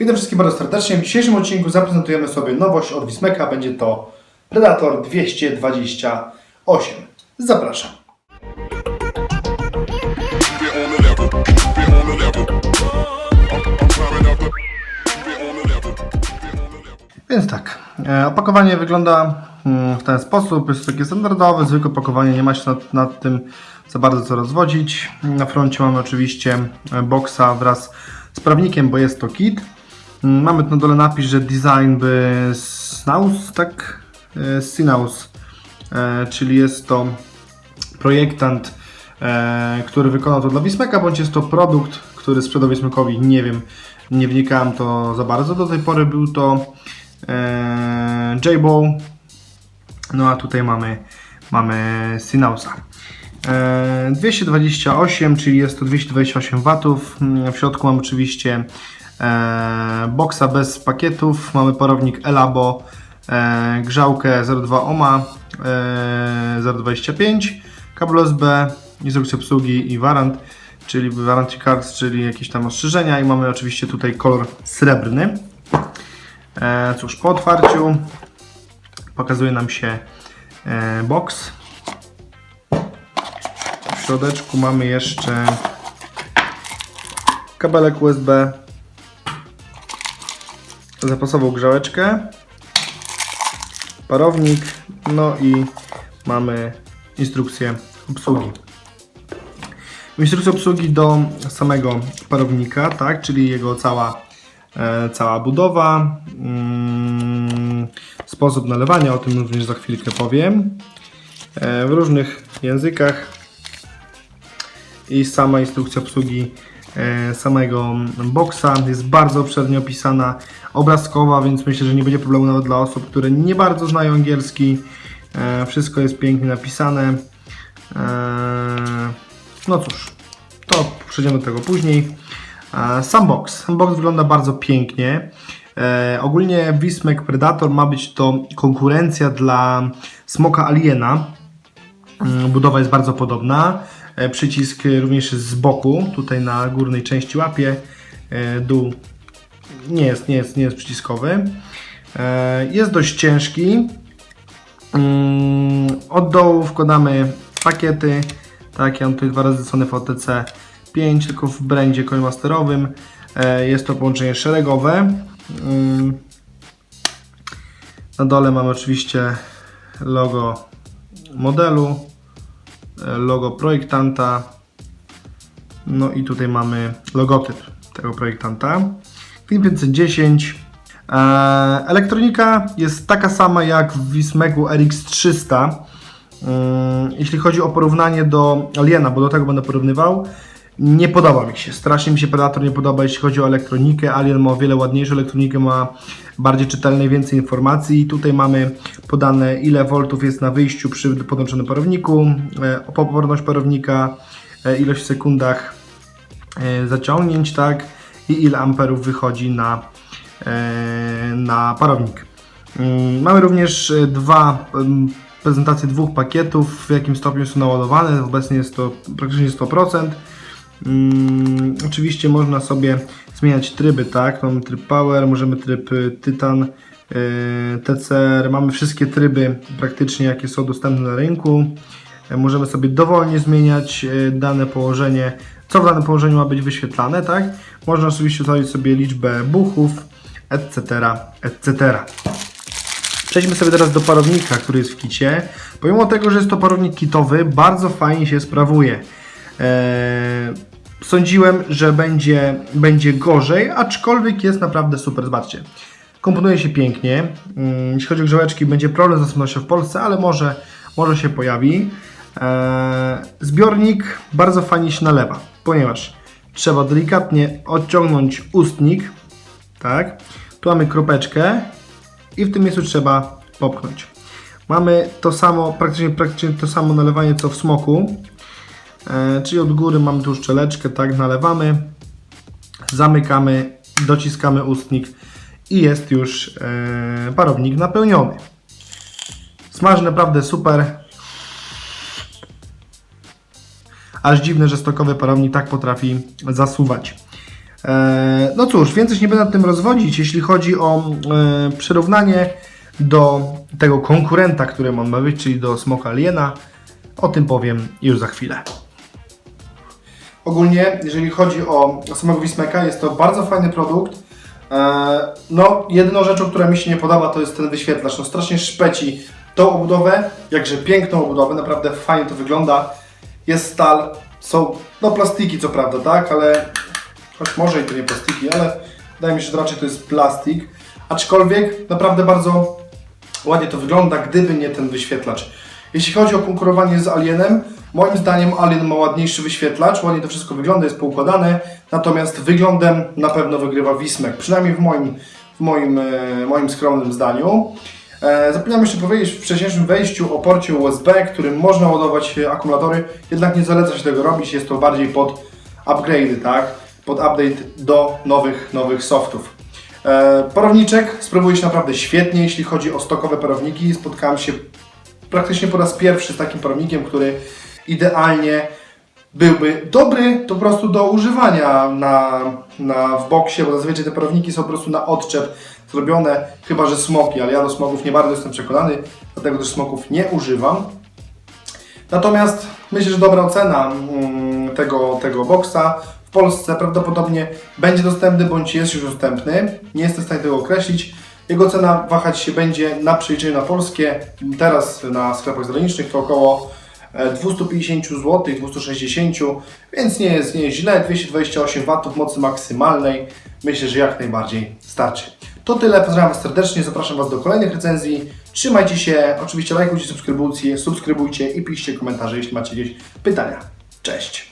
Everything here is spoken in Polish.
Witam wszystkich bardzo serdecznie. W dzisiejszym odcinku zaprezentujemy sobie nowość od Wismeka. Będzie to Predator 228. Zapraszam. Więc tak, e, opakowanie wygląda mm, w ten sposób. Jest takie standardowe, zwykłe opakowanie, nie ma się nad, nad tym za bardzo co rozwodzić. Na froncie mamy oczywiście e, boxa wraz z prawnikiem, bo jest to kit. Mm, Mamy tu na dole napis, że design by Snaus, tak? E, Sinaus, e, czyli jest to projektant, e, który wykonał to dla Wismeka, bądź jest to produkt, który sprzedał Wismekowi, nie wiem, nie wnikałem to za bardzo. Do tej pory był to J-Bow, no a tutaj mamy, mamy Sinausa. E, 228, czyli jest to 228 watów. Mm, W środku mamy oczywiście boxa bez pakietów, mamy parownik Elabo, e, grzałkę 0,2 ohma, e, 0,25, kabel USB, instrukcja obsługi i warant, czyli warranty cards, czyli jakieś tam ostrzeżenia i mamy oczywiście tutaj kolor srebrny. E, cóż, po otwarciu pokazuje nam się e, box. W środeczku mamy jeszcze kabelek USB, zapasową grzałeczkę, parownik, no i mamy instrukcję obsługi. Instrukcja obsługi do samego parownika, tak, czyli jego cała, e, cała budowa, mm, sposób nalewania, o tym również za chwilkę powiem, e, w różnych językach. I sama instrukcja obsługi samego boxa jest bardzo obszernie opisana, obrazkowa, więc myślę, że nie będzie problemu nawet dla osób, które nie bardzo znają angielski. E, Wszystko jest pięknie napisane. E, No cóż, to przejdziemy do tego później. E, Sam box. Sam box wygląda bardzo pięknie. E, ogólnie Wismek Predator ma być to konkurencja dla Smoka Aliena. Budowa jest bardzo podobna. E, Przycisk również jest z boku, tutaj na górnej części łapie. E, Dół nie jest, nie jest, nie jest przyciskowy. E, Jest dość ciężki. Mm, Od dołu wkładamy pakiety. Tak, ja mam tutaj dwa razy Sony VTC 5, tylko w brandzie coinmasterowym. E, Jest to połączenie szeregowe. Mm, Na dole mamy oczywiście logo modelu, e, logo projektanta. No i tutaj mamy logotyp tego projektanta. Film 510. E, Elektronika jest taka sama jak w Wismegu RX300. Mm, Jeśli chodzi o porównanie do Aliena, bo do tego będę porównywał, nie podoba mi się. Strasznie mi się Predator nie podoba, jeśli chodzi o elektronikę. Alien ma o wiele ładniejszą elektronikę, ma bardziej czytelne, więcej informacji. Tutaj mamy podane ile voltów jest na wyjściu przy podłączonym parowniku, e, poporność parownika, e, ilość w sekundach e, zaciągnięć, tak? I ile amperów wychodzi na, na parownik. Mm, Mamy również dwa prezentacje dwóch pakietów, w jakim stopniu są naładowane. Obecnie jest to praktycznie 100%. Mm, oczywiście można sobie zmieniać tryby, tak? Mamy tryb Power, możemy tryb y, Titan, y, TCR, mamy wszystkie tryby praktycznie jakie są dostępne na rynku. E, Możemy sobie dowolnie zmieniać e, dane położenie, co w danym położeniu ma być wyświetlane, tak? Można oczywiście ustawić sobie liczbę buchów, etc., etc. Przejdźmy sobie teraz do parownika, który jest w kicie. Pomimo tego, że jest to parownik kitowy, bardzo fajnie się sprawuje. Eee, sądziłem, że będzie, będzie gorzej, aczkolwiek jest naprawdę super. Zobaczcie. Komponuje się pięknie. Mm, Jeśli chodzi o grzałeczki, będzie problem z dostępnością w Polsce, ale może, może się pojawi. Eee, zbiornik bardzo fajnie się nalewa, ponieważ trzeba delikatnie odciągnąć ustnik. Tak. Tu mamy kropeczkę i w tym miejscu trzeba popchnąć. Mamy to samo, praktycznie, praktycznie to samo nalewanie co w smoku. E, czyli od góry mamy tu szczeleczkę, tak, nalewamy, zamykamy, dociskamy ustnik i jest już e, parownik napełniony. Smaży naprawdę super. Aż dziwne, że stokowy parownik tak potrafi zasuwać. E, no cóż, więcej nie będę nad tym rozwodzić. Jeśli chodzi o przyrównanie do tego konkurenta, którym on ma być, czyli do Smoka Aliena, o tym powiem już za chwilę. Ogólnie, jeżeli chodzi o samego Wismeka, jest to bardzo fajny produkt. E, No, jedyną rzeczą, która mi się nie podoba, to jest ten wyświetlacz. No, strasznie szpeci tą obudowę, jakże piękną obudowę, naprawdę fajnie to wygląda. Jest stal, są, no plastiki co prawda, tak, ale choć może i to nie plastiki, ale wydaje mi się, że raczej to jest plastik. Aczkolwiek naprawdę bardzo ładnie to wygląda, gdyby nie ten wyświetlacz. Jeśli chodzi o konkurowanie z Alienem, moim zdaniem Alien ma ładniejszy wyświetlacz, ładnie to wszystko wygląda, jest poukładane, natomiast wyglądem na pewno wygrywa Wismek, przynajmniej w moim, w moim, e, moim skromnym zdaniu. E, Zapomniałem jeszcze powiedzieć w wcześniejszym wejściu o porcie USB, którym można ładować akumulatory, jednak nie zaleca się tego robić, jest to bardziej pod upgrade'y, tak? Pod update do nowych, nowych softów. E, Parowniczek sprawuje się naprawdę świetnie, jeśli chodzi o stokowe parowniki. Spotkałem się praktycznie po raz pierwszy z takim parownikiem, który idealnie byłby dobry to po prostu do używania na, na, w boksie, bo zazwyczaj te parowniki są po prostu na odczep zrobione, chyba że smoki, ale ja do smoków nie bardzo jestem przekonany, dlatego też smoków nie używam. Natomiast myślę, że dobra ocena mm, tego, tego boksa w Polsce prawdopodobnie będzie dostępny bądź jest już dostępny. Nie jestem w stanie tego określić. Jego cena wahać się będzie na przeliczeniu na polskie. Teraz na sklepach zagranicznych to około e, 250 zł, 260, więc nie jest, nie jest źle. 228 W mocy maksymalnej. Myślę, że jak najbardziej starczy. To tyle, pozdrawiam Was serdecznie, zapraszam Was do kolejnych recenzji. Trzymajcie się, oczywiście lajkujcie, subskrybujcie, subskrybujcie i piszcie komentarze, jeśli macie jakieś pytania. Cześć!